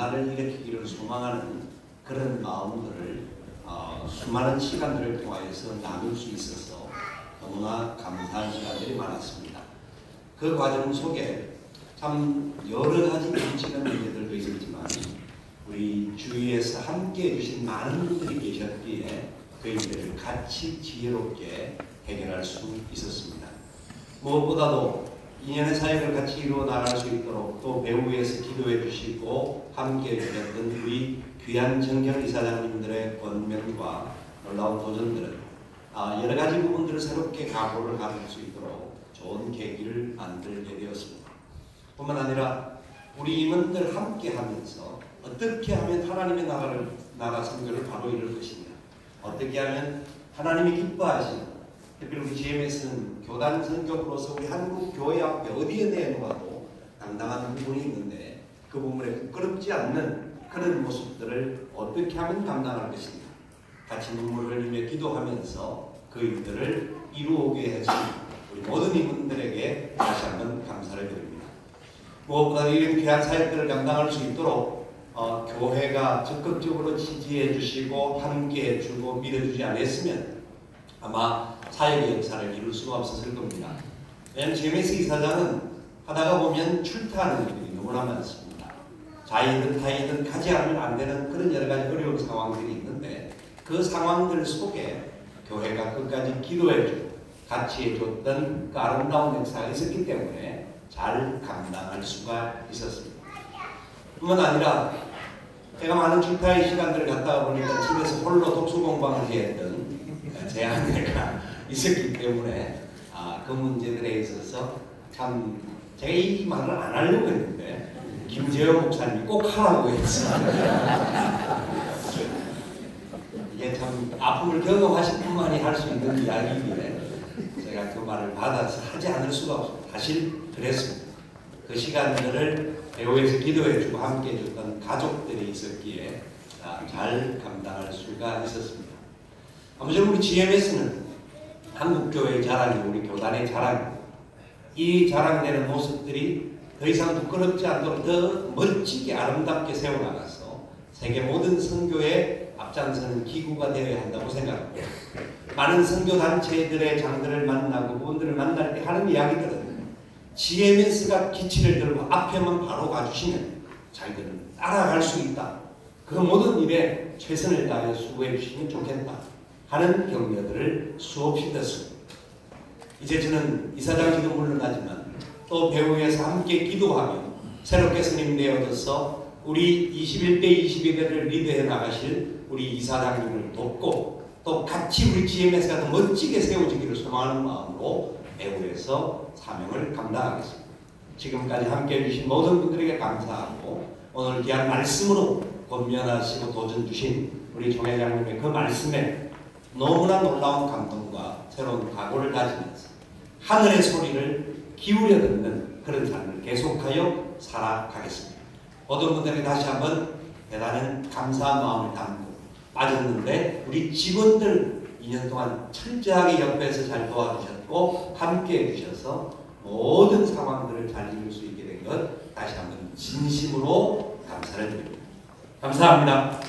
변화를 일으키기를 소망하는 그런 마음들을 어, 수많은 시간들을 통하여서 나눌 수 있어서 너무나 감사한 시간들이 많았습니다. 그 과정 속에 참 여러 가지 부딪히는 문제들도 있었지만 우리 주위에서 함께 해주신 많은 분들이 계셨기에 그 일들을 같이 지혜롭게 해결할 수 있었습니다. 무엇보다도 인연의 사역을 같이 이루어 나갈 수 있도록 또 배후에서 기도해 주시고 함께 해 주셨던 우리 귀한 정경 이사장님들의 권면과 놀라운 도전들은 아, 여러 가지 부분들을 새롭게 각오를 가질 수 있도록 좋은 계기를 만들게 되었습니다. 뿐만 아니라 우리 임원들 함께 하면서 어떻게 하면 하나님의 나라를 나라 선교를 바로 이룰 것이냐 어떻게 하면 하나님이 기뻐하시는 특별히 우리 GMS는 교단 선교로서 우리 한국 교회 앞에 어디에 내놓아도 당당한 부분이 있는데 그 부분에 부끄럽지 않는 그런 모습들을 어떻게 하면 감당할 것인가 같이 눈물을 흘리며 기도하면서 그 일들을 이루어오게 해준 우리 모든 이분들에게 다시 한번 감사를 드립니다. 무엇보다 이런 귀한 사역들을 감당할 수 있도록 어, 교회가 적극적으로 지지해 주시고 함께 해 주고 믿어주지 않았으면 아마 사역의 역사를 이룰 수가 없었을 겁니다. 왜냐하면 제메스 이사장은 하다가 보면 출타하는 일들이 너무나 많습니다. 자이든 타이든 가지 않으면 안 되는 그런 여러 가지 어려운 상황들이 있는데 그 상황들 속에 교회가 끝까지 기도해주고 같이 해줬던 그 아름다운 역사가 있었기 때문에 잘 감당할 수가 있었습니다. 뿐만 아니라 제가 많은 출타의 시간들을 갔다가 보니까 집에서 홀로 독서 공부하게 했던 제 아내가 있었기 때문에 아, 그 문제들에 있어서 참 제가 이 말을 안 하려고 했는데 김재호 목사님이 꼭 하라고 했어요. 이게 참 아픔을 경험하신 분만이 할 수 있는 이야기인데 제가 그 말을 받아서 하지 않을 수가 없어요. 사실 그랬습니다. 그 시간들을 배우에서 기도해주고 함께 해줬던 가족들이 있었기에 잘 감당할 수가 있었습니다. 아무쪼록 우리 GMS는 한국교회의 자랑이 우리 교단의 자랑 이 자랑되는 모습들이 더 이상 부끄럽지 않도록 더 멋지게 아름답게 세워나가서 세계 모든 선교에 앞장서는 기구가 되어야 한다고 생각합니다. 많은 선교단체들의 장들을 만나고 그분들을 만날 때 하는 이야기들은 GMS가 기치를 들고 앞에만 바로 가주시면 자기들은 따라갈 수 있다. 그 모든 일에 최선을 다해 수고해 주시면 좋겠다. 하는 격려들을 수없이 듣습니다. 이제 저는 이사장직은 물론하지만 또 배우에서 함께 기도하며 새롭게 선임되어져서 우리 21대 22대를 리드해 나가실 우리 이사장님을 돕고 또 같이 우리 GMS가 더 멋지게 세워지기를 소망하는 마음으로 배우에서 사명을 감당하겠습니다. 지금까지 함께 해 주신 모든 분들에게 감사하고 오늘 귀한 말씀으로 권면하시고 도전 주신 우리 종 회장님의 그 말씀에 너무나 놀라운 감동과 새로운 각오를 가지면서 하늘의 소리를 기울여 듣는 그런 삶을 계속하여 살아가겠습니다. 모든 분들에게 다시 한번 대단한 감사한 마음을 담고 빠졌는데 우리 직원들 2년 동안 철저하게 옆에서 잘 도와주셨고 함께 해주셔서 모든 상황들을 잘 이룰 수 있게 된 것 다시 한번 진심으로 감사를 드립니다. 감사합니다.